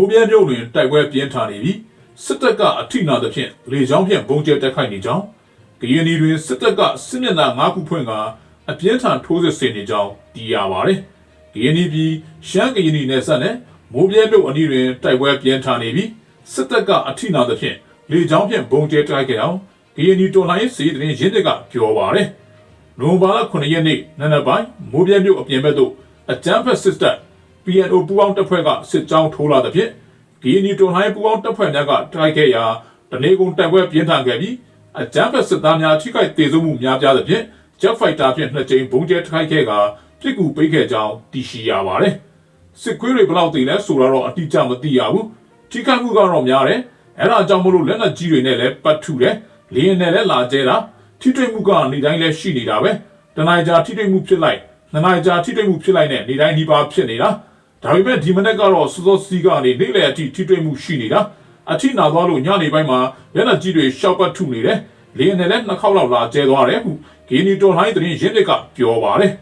မိုးပြဲမြို့တွင်တိုက်ပွဲပြင်းထန်နေပြီးစစ်တပ်ကအထိနာသဖြင့်လေကြောင်းဖြင့်ဘုံကျဲတိုက်ခိုက်နေကြောင်းကရင်ပြည်တွင်စစ်တပ်ကစစ်မျက်နှာ၅ခုဖွင့်ကအပြင်းထန်ထိုးစစ်ဆင်နေကြောင်းသိရပါတယ်။ကရင်ပြည်ရှမ်းကရင်ပြည်နယ်ဆက်နဲ့မိုးပြဲမြို့အနီးတွင်တိုက်ပွဲပြင်းထန်နေပြီးစစ်တပ်ကအထိနာသဖြင့်လေကြောင်းဖြင့်ဘုံကျဲတိုက်ခိုက်ခဲ့အောင်ကရင်ပြည်တော်လှန်ရေးစီးတဲ့ရင်းတပ်ကပြောပါတယ်။နိုဝင်ဘာလ9ရက်နေ့နံနက်ပိုင်းမိုးပြဲမြို့အပြင်ဘက်သို့အကြမ်းဖက်စစ်တပ် PNO ပူးပေါင်းတပ်ဖွဲ့ကစစ်ကြောင်းထိုးလာသဖြင့်ဂီနီတော်ဟိုင်းပူးပေါင်းတပ်ဖွဲ့များကတိုက်ခဲ့ရာတနေကုန်တိုက်ပွဲပြင်းထန်ခဲ့ပြီးအကြမ်းဖက်စစ်သားများထိခိုက်ဒေဆုံးမှုများပြားသဖြင့် Jet Fighter ဖြင့်နှစ်ကြိမ်ဘုံကျဲတိုက်ခဲ့ကပြစ်ကူပေးခဲ့ကြောင်းသိရှိရပါတယ်စစ်ခွေးတွေဘယ်လောက်တည်လဲဆိုတာတော့အတိအကျမသိရဘူးထိခိုက်မှုကတော့များတယ်အဲ့ဒါကြောင့်မလို့လက်နက်ကြီးတွေနဲ့လည်းပတ်ထုတယ်လေရင်နဲ့လည်းလာကျဲတာထိတွေ့မှုကနေတိုင်းလည်းရှိနေတာပဲတနင်္လာကြာထိတွေ့မှုဖြစ်လိုက်နှစ်နာရီကြာထိတွေ့မှုဖြစ်လိုက်နဲ့နေတိုင်းဒီပါဖြစ်နေတာ ဒါပေမဲ့ဒီမနေ့ကတော့စောစောစီးကနေနေ့လယ်အထိထိတွေ့မှုရှိနေတာအထိနာသွားလို့ညနေပိုင်းမှာလက်နက်ကြီးတွေရှောက်ပတ်ထုနေတယ်လေရင်နဲ့လည်းနှစ်ခေါက်လောက်လာကျဲသွားတယ်ဟုဂီနီတော်ဟိုင်းသတင်းရင်းမြစ်ကပြောပါတယ်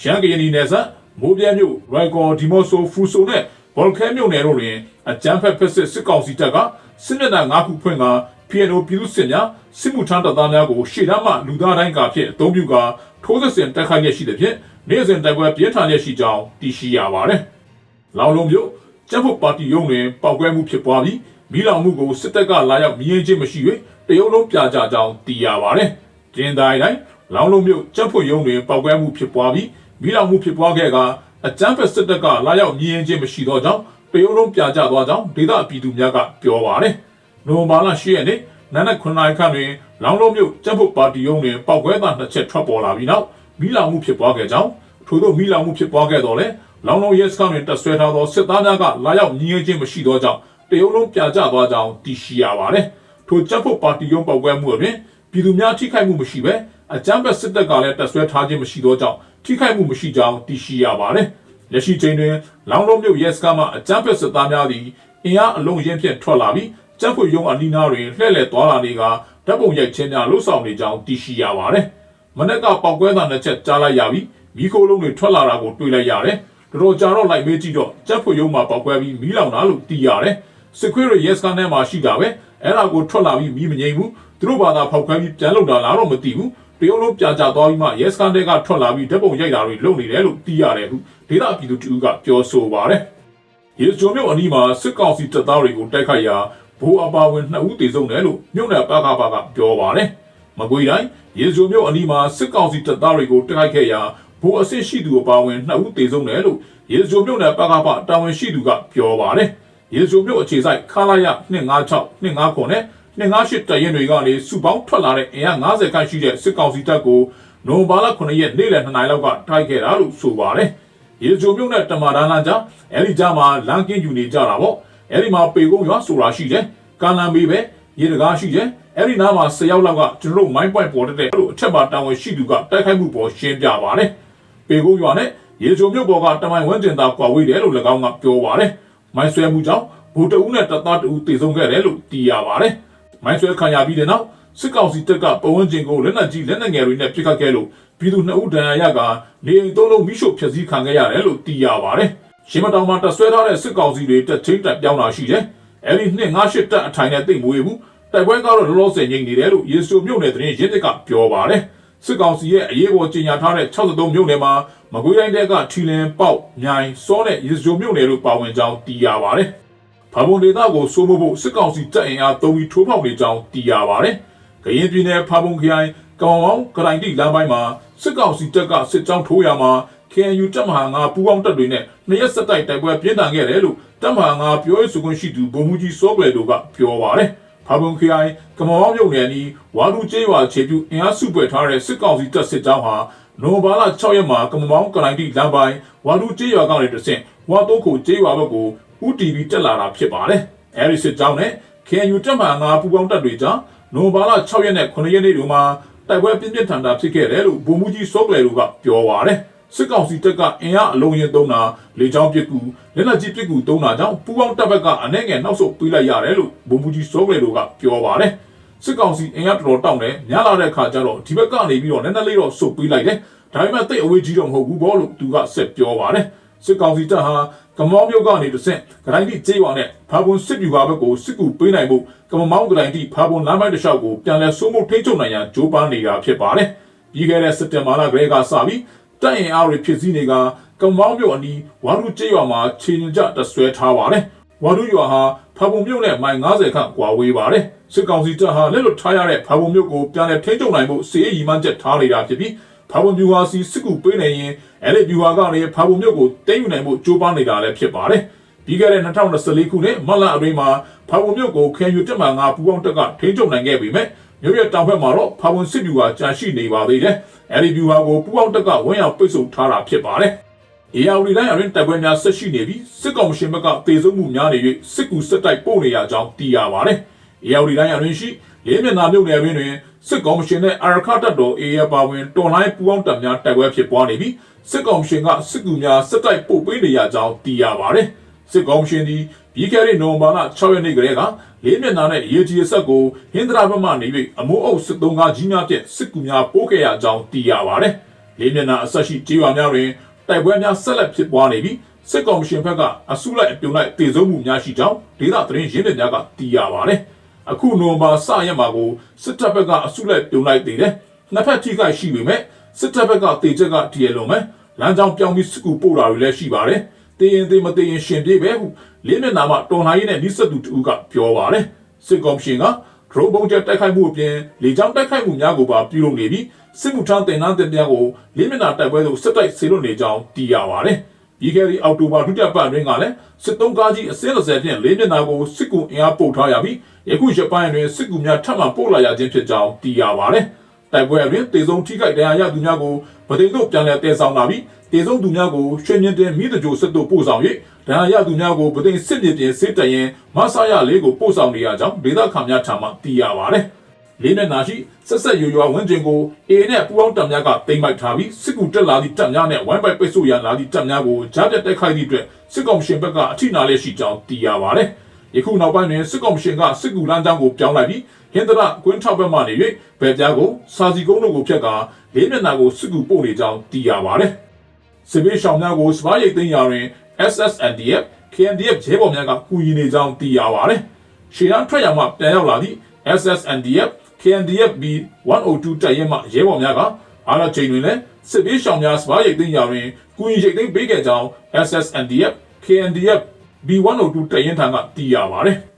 ရှမ်းကရင်နီနယ်စပ်မိုးပြဲမြို့ရိုက်ကော်ဒီမော့ဆိုဖူဆိုနဲ့ဘော်လ်ခဲမြို့နယ်တို့တွင်အကြမ်းဖက်ဖက်စစ်စစ်ကောင်စီတပ်ကစစ်မျက်နှာ၅ခုဖွင့်က PNO ပြည်သူစစ်များစစ်မှုထမ်းတပ်သားများကိုရှေ့တန်းမှလူသားတိုင်းကဖြစ်အသုံးပြုကာထိုးစစ်ဆင်တိုက်ခိုက်ရရှိတဲ့ဖြင့်နေ့စဉ်တိုက်ပွဲပြင်းထန်ရရှိကြောင်းသိရှိရပါတယ်။ လောင်လုံးမြို့ကျန်းဖို့ပါတီရုံးတွင်ပောက်ကွဲမှုဖြစ်ပွားပြီးမိလောင်မှုကိုစစ်တပ်ကလာရောက်မြင်ချင်းမရှိ၍တရုံလုံးပြကြကြောင်းသိရပါတယ်။ကျင်းတိုင်းတိုင်းလောင်လုံးမြို့ကျန်းဖို့ရုံးတွင်ပောက်ကွဲမှုဖြစ်ပွားပြီးမိလောင်မှုဖြစ်ပွားခဲ့ကအကြမ်းဖက်စစ်တပ်ကလာရောက်မြင်ချင်းမရှိသောကြောင့်တရုံလုံးပြကြသွားကြောင်းဒေသပြည်သူများကပြောပါတယ်။နိုဝင်ဘာလ10ရက်နေ့နနက်9နာရီခန့်တွင်လောင်လုံးမြို့ကျန်းဖို့ပါတီရုံးတွင်ပောက်ကွဲသားနှစ်ချက်ထွက်ပေါ်လာပြီးနောက်မိလောင်မှုဖြစ်ပွားခဲ့ကြောင်းထို့သောမိလောင်မှုဖြစ်ပွားခဲ့တော့လေ လောင်လုံးရဲစခန်းတွင်တပ်ဆွဲထားသောစစ်သားများကလာရောက်ညီငယ်ချင်းမရှိသောကြောင့်တရုံလုံးပြကြသွားကြောင်းသိရှိရပါတယ်။ထိုကျန်းဖို့ပါတီရုံးပောက်ကွဲမှုအတွင်ပြည်သူများထိခိုက်မှုမရှိဘဲအကြမ်းဖက်စစ်တပ်ကလည်းတပ်ဆွဲထားခြင်းမရှိသောကြောင့်ထိခိုက်မှုမရှိကြောင်းသိရှိရပါတယ်။လက်ရှိချိန်တွင်လောင်လုံးမြို့ရဲစခန်းမှအကြမ်းဖက်စစ်သားများသည်အင်အားအလုံးရင်းဖြင့်ထွက်လာပြီးကျန်းဖွရုံအနီးနားတွင်လှည့်လည်သွားလာနေကဓာတ်ပုံရိုက်ခြင်းများလှုပ်ဆောင်နေကြောင်းသိရှိရပါတယ်။မနက်ကပောက်ကွဲတာနှစ်ချက်ကြားလိုက်ရပြီးမိခိုးလုံးတွေထွက်လာတာကိုတွေ့လိုက်ရတယ်။ တော်တော်ကြာတော့လိုက်မေးကြည့်တော့ကျန်းဖွရုံမှာပောက်ကွဲပြီးမီးလောင်တာလို့သိရတယ်။စစ်ခွေးရရဲစကန်ထဲမှာရှိတာပဲ။အဲ့ဒါကိုထွက်လာပြီးမီးမငိမ့်ဘူး။သူတို့ဘာသာဖောက်ခွဲပြီးပြန်လုံတာလားတော့မသိဘူး။တရုံလုံးပြကြသွားပြီးမှရဲစကန်တွေကထွက်လာပြီးဓာတ်ပုံရိုက်တာတွေလုပ်နေတယ်လို့သိရတယ်ဟုဒေသပြည်သူတူကပြောဆိုပါတယ်။ရေချုံမြို့အနီးမှာစစ်ကောင်စီတပ်သားတွေကိုတိုက်ခိုက်ရာဘိုးအပါဝင်2ဦးတေဆုံးတယ်လို့မြို့နယ်ပကပကပြောပါတယ်။မကွေးတိုင်းရေစုံမြို့အနီးမှာစစ်ကောင်စီတပ်သားတွေကိုတိုက်ခိုက်ခဲ့ရာ ဘိုးအစ်စ်ရှိသူအပါဝင်2ဦးတေဆုံးတယ်လို့ရေစုံမြို့နယ်ပကပတာဝန်ရှိသူကပြောပါတယ်။ရေစုံမြို့အခြေဆိုင်ခလာရ256 259နဲ့258တရင်တွေကနေစုပေါင်းထွက်လာတဲ့အင်အား90ခန့်ရှိတဲ့စစ်ကောင်စီတပ်ကိုနိုဝင်ဘာလ9ရက်နေ့လယ်2နာရီလောက်ကတိုက်ခဲ့တာလို့ဆိုပါတယ်။ရေစုံမြို့နဲ့တမာဒါလန်ကြားအဲဒီကြားမှာလမ်းကင်းယူနေကြတာပေါ့။အဲ့ဒီမှာပေကုန်းရွာဆိုတာရှိတယ်။ကာလန်ဘေးပဲရေတကားရှိတယ်။အဲ့ဒီနားမှာ၁၀ယောက်လောက်ကကျွန်တော်တို့မိုင်းပွိုင်ပေါ်တဲ့အဲ့လိုအထက်မှာတာဝန်ရှိသူကတိုက်ခိုက်မှုပေါ်ရှင်းပြပါတယ်။ ပေကုန်းရွာနဲ့ရေချုံမြို့ပေါ်ကတမိုင်ဝန်းကျင်သားကွာဝေးတယ်လို့၎င်းကပြောပါတယ်။မိုင်းဆွဲမှုကြောင့်ဘူတအူးနဲ့တပ်သားတအူးတေဆုံးခဲ့တယ်လို့သိရပါတယ်။မိုင်းဆွဲခံရပြီးတဲ့နောက်စစ်ကောင်စီတပ်ကပဝန်းကျင်ကိုလက်နက်ကြီးလက်နက်ငယ်တွေနဲ့ပစ်ခတ်ခဲ့လို့ပြည်သူနှစ်ဦးဒဏ်ရာရကနေအိမ်သုံးလုံးမိရှုဖျက်ဆီးခံခဲ့ရတယ်လို့သိရပါတယ်။ရှင်းမတောင်မှာတဆွဲထားတဲ့စစ်ကောင်စီတွေတက်ချင်းတက်ပြောင်းလာရှိတယ်။အဲဒီနှစ်ငါးရှစ်တက်အထိုင်နဲ့တိတ်မွေးဘူး။တိုက်ပွဲကတော့လောလောဆယ်ငြိမ်နေတယ်လို့ယေဆိုမြို့နယ်သတင်းရင်းတစ်ကပြောပါတယ်။ စစ်ကောင်စီရဲ့အရေးပေါ်ကြေညာထားတဲ့63မြို့နယ်မှာမကွေးတိုင်းတဲကထီလင်ပေါက်မြိုင်စောနဲ့ယေဆိုမြို့နယ်တို့ပါဝင်ကြောင်းသိရပါတယ်။ဖာဘုံဒေသကိုစိုးမိုးဖို့စစ်ကောင်စီတပ်အင်အားသုံးပြီးထိုးဖောက်နေကြောင်းသိရပါတယ်။ကရင်ပြည်နယ်ဖာဘုံခရိုင်ကောင်အောင်ကရိုင်တိလမ်းပိုင်းမှာစစ်ကောင်စီတပ်ကစစ်ကြောင်းထိုးရမှာ KNU တပ်မဟာငါပူးပေါင်းတပ်တွေနဲ့နှစ်ရက်ဆက်တိုက်တိုက်ပွဲပြင်းထန်ခဲ့တယ်လို့တပ်မဟာငါပြောရေးဆိုခွင့်ရှိသူဗိုလ်မှူးကြီးစောကွယ်တို့ကပြောပါတယ်။ ဖာပုံခရိုင်ကမောင်မြို့နယ်နီးဝါလူကျေးရွာခြေပြုအင်အားစုပွဲထားတဲ့စစ်ကောင်စီတပ်စစ်ကြောင်းဟာနိုဘာလ6ရက်မှာကမောင်ကလိုင်တီလမ်းပိုင်းဝါလူကျေးရွာကနေတဆင့်ဝါတိုးခုကျေးရွာဘက်ကို UTV တက်လာတာဖြစ်ပါတယ်။အဲဒီစစ်ကြောင်းနဲ့ KNU တပ်မဟာငါပူးပေါင်းတပ်တွေကြားနိုဘာလ6ရက်နဲ့9ရက်နေ့တို့မှာတိုက်ပွဲပြင်းပြင်းထန်ထန်ဖြစ်ခဲ့တယ်လို့ဗိုလ်မှူးကြီးစောကွယ်တို့ကပြောပါတယ်။ စစ်ကောင်စီတပ်ကအင်အားအလုံးရင်သုံးတာလေကြောင်းပစ်ကူလက်နက်ကြီးပစ်ကူသုံးတာကြောင့်ပူပေါင်းတပ်ဘက်ကအနှဲငယ်နောက်ဆုတ်ပေးလိုက်ရတယ်လို့ဗိုလ်မှူးကြီးစောကလေးတို့ကပြောပါတယ်စစ်ကောင်စီအင်အားတော်တော်တောင်းတယ်ညလာတဲ့ခါကျတော့ဒီဘက်ကနေပြီးတော့နည်းနည်းလေးတော့ဆုတ်ပေးလိုက်တယ်ဒါပေမဲ့တိတ်အဝေးကြီးတော့မဟုတ်ဘူးဘောလို့သူကဆက်ပြောပါတယ်စစ်ကောင်စီတပ်ဟာကမောင်းမြို့ကနေတဆင့်ဂရိုင်းတိကျေးရွာနဲ့ဖာပွန်စစ်ဗျူဟာဘက်ကိုစစ်ကူပေးနိုင်မှုကမမောင်းဂရိုင်းတိဖာပွန်လမ်းမိုက်တစ်လျှောက်ကိုပြန်လည်စိုးမိုးထိန်းချုပ်နိုင်ရန်ကြိုးပမ်းနေတာဖြစ်ပါတယ်။ပြီးခဲ့တဲ့စက်တင်ဘာလကလေးကစပြီး တပ်အင်အားတွေဖြစ်စည်းနေကကမောင်းမြို့အနီးဝါရုကျေးရွာမှာခြေညကြတဆွဲထားပါတယ်။ဝါရုရွာဟာဖာပွန်မြို့နဲ့မိုင်90ခန့်ကွာဝေးပါတယ်။စစ်ကောင်စီတပ်ဟာလက်လွတ်ထားရတဲ့ဖာပွန်မြို့ကိုပြန်လည်ထိန်းချုပ်နိုင်ဖို့စီးရီမှန်းချက်ထားနေတာဖြစ်ပြီးဖာပွန်ဗျူဟာစီစစ်ကူပေးနေရင်အဲ့ဒီဗျူဟာကနေဖာပွန်မြို့ကိုတင်းယူနိုင်ဖို့ကြိုးပမ်းနေတာလည်းဖြစ်ပါတယ်။ပြီးခဲ့တဲ့2024ခုနှစ်မတ်လအတွင်းမှာဖာပွန်မြို့ကိုခဲယူတက်မှငါပူပေါင်းတက်ကထိန်းချုပ်နိုင်ခဲ့ပြီမဲ့ မြို့ရဲ့တောင်ဘက်မှာတော့ဖာပွန်စစ်ဗျူဟာကြာရှိနေပါသေးတယ်။အဲ့ဒီဗျူဟာကိုပူပေါင်းတက်ကဝန်းရောက်ပိတ်ဆို့ထားတာဖြစ်ပါတယ်။အေယာဝတီတိုင်းအရင်တိုက်ပွဲများဆက်ရှိနေပြီးစစ်ကောင်ရှင်ဘက်ကတေဆုံးမှုများနေ၍စစ်ကူစစ်တိုက်ပို့နေရကြောင်းသိရပါတယ်။အေယာဝတီတိုင်းအရင်ရှိလေးမျက်နှာမြို့နယ်အတွင်းတွင်စစ်ကောင်ရှင်နဲ့အာရခတပ်တော်အေယာပါဝင်တော်လိုင်းပူအောင်တပ်များတိုက်ပွဲဖြစ်ပွားနေပြီးစစ်ကောင်ရှင်ကစစ်ကူများစစ်တိုက်ပို့ပေးနေရကြောင်းသိရပါတယ်။စစ်ကောင်ရှင်သည်ပြီးခဲ့တဲ့နိုဝင်ဘာလ6ရက်နေ့ကလေးက လေးမျက်နှာနဲ့ရေကြီးဆက်ကိုဟင်္ဒရာဘက်မှနေ၍အမိုးအုပ်စစ်သုံးကားကြီးများဖြင့်စစ်ကူများပို့ခဲ့ရကြောင်းသိရပါတယ်။လေးမျက်နှာအဆက်ရှိကြေးရွာများတွင်တိုက်ပွဲများဆက်လက်ဖြစ်ပွားနေပြီးစစ်ကောင်ရှင်ဘက်ကအစုလိုက်အပြုံလိုက်တည်ဆုံမှုများရှိကြောင်းဒေသသတင်းရင်းမြစ်များကသိရပါတယ်။အခုနိုဝင်ဘာစရက်မှာကိုစစ်တပ်ဘက်ကအစုလိုက်ပြုံလိုက်တည်တယ်။နှစ်ဖက်ထိခိုက်ရှိပေမဲ့စစ်တပ်ဘက်ကတေချက်ကတည်ရလုံးမဲ့လမ်းကြောင်းပြောင်းပြီးစစ်ကူပို့တာတွေလည်းရှိပါတယ်။ တည်ရင်တည်မတည်ရင်ရှင်ပြေးပဲဟုလေးမျက်နှာမှာတော်လှန်ရေးနဲ့နှိစက်သူတူကပြောပါတယ်။စစ်ကောင်ရှင်ကဒရုန်းပုံချက်တိုက်ခိုက်မှုအပြင်လေကြောင်းတိုက်ခိုက်မှုများကိုပါပြုလုပ်နေပြီးစစ်မှုထမ်းတင်နန်းတင်များကိုလေးမျက်နှာတိုက်ပွဲသို့စစ်တိုက်ဆေလွတ်နေကြောင်းသိရပါတယ်။ပြီးခဲ့တဲ့အောက်တိုဘာဒုတိယပတ်အတွင်းကလည်းစစ်တုံးကားကြီးအစင်း30ဖြင့်လေးမျက်နှာကိုစစ်ကူအင်အားပို့ထားရပြီးယခုရပိုင်းတွင်စစ်ကူများထပ်မံပို့လာရခြင်းဖြစ်ကြောင်းသိရပါတယ်။ တိုက်ပွဲအတွင်းတေဆုံးထိခိုက်ဒဏ်ရာရသူများကိုဗတိန်တို့ပြန်လည်တည်ဆောင်လာပြီးတေဆုံးသူများကိုရွှေမြင့်တင်မိတကြိုစစ်တို့ပို့ဆောင်၍ဒဏ်ရာရသူများကိုဗတိန်စစ်မြေပြင်စစ်တရင်မဆာရလေးကိုပို့ဆောင်နေရကြောင်းဒေသခံများထံမှသိရပါတယ်။လေးနဲ့နာရှိဆက်ဆက်ရွရွဝန်းကျင်ကိုအေနဲ့ပူအောင်တပ်များကတိမ့်ပိုက်ထားပြီးစစ်ကူတက်လာသည့်တပ်များနဲ့ဝိုင်းပိုက်ပိတ်ဆို့ရန်လာသည့်တပ်များကိုကြားပြတ်တိုက်ခိုက်သည့်အတွက်စစ်ကောင်ရှင်ဘက်ကအထိနာလေးရှိကြောင်းသိရပါတ ယ်။ယခုနောက်ပိုင်းတွင်စစ်ကောင်ရှင်ကစစ်ကူလမ်းကြောင်းကိုပြောင်းလိုက်ပြီးဟင်္ဒရာကွင်းထောက်ဘက်မှနေ၍ဗဲပြားကိုစာစီကုန်းတို့ကိုဖျက်ကလေးမျက်နှာကိုစစ်ကူပို့နေကြောင်းသိရပါတယ်။စစ်ပေးရှောင်များကိုစပါးရိတ်သိမ်းရာတွင် SSNDF KNDF ရဲဘော်များကကူညီနေကြောင်းသိရပါတယ်။ရှေ့တန်းထွက်ရမှပြန်ရောက်လာသည့် SSNDF KNDF B 102 တပ်ရဲမှရဲဘော်များကအားလာချိန်တွင်လည်းစစ်ပေးရှောင်များစပါးရိတ်သိမ်းရာတွင်ကူညီရိတ်သိမ်းပေးခဲ့ကြောင်း SSNDF KNDF B 102တပ်ရင်းထံကသိရပါတယ်။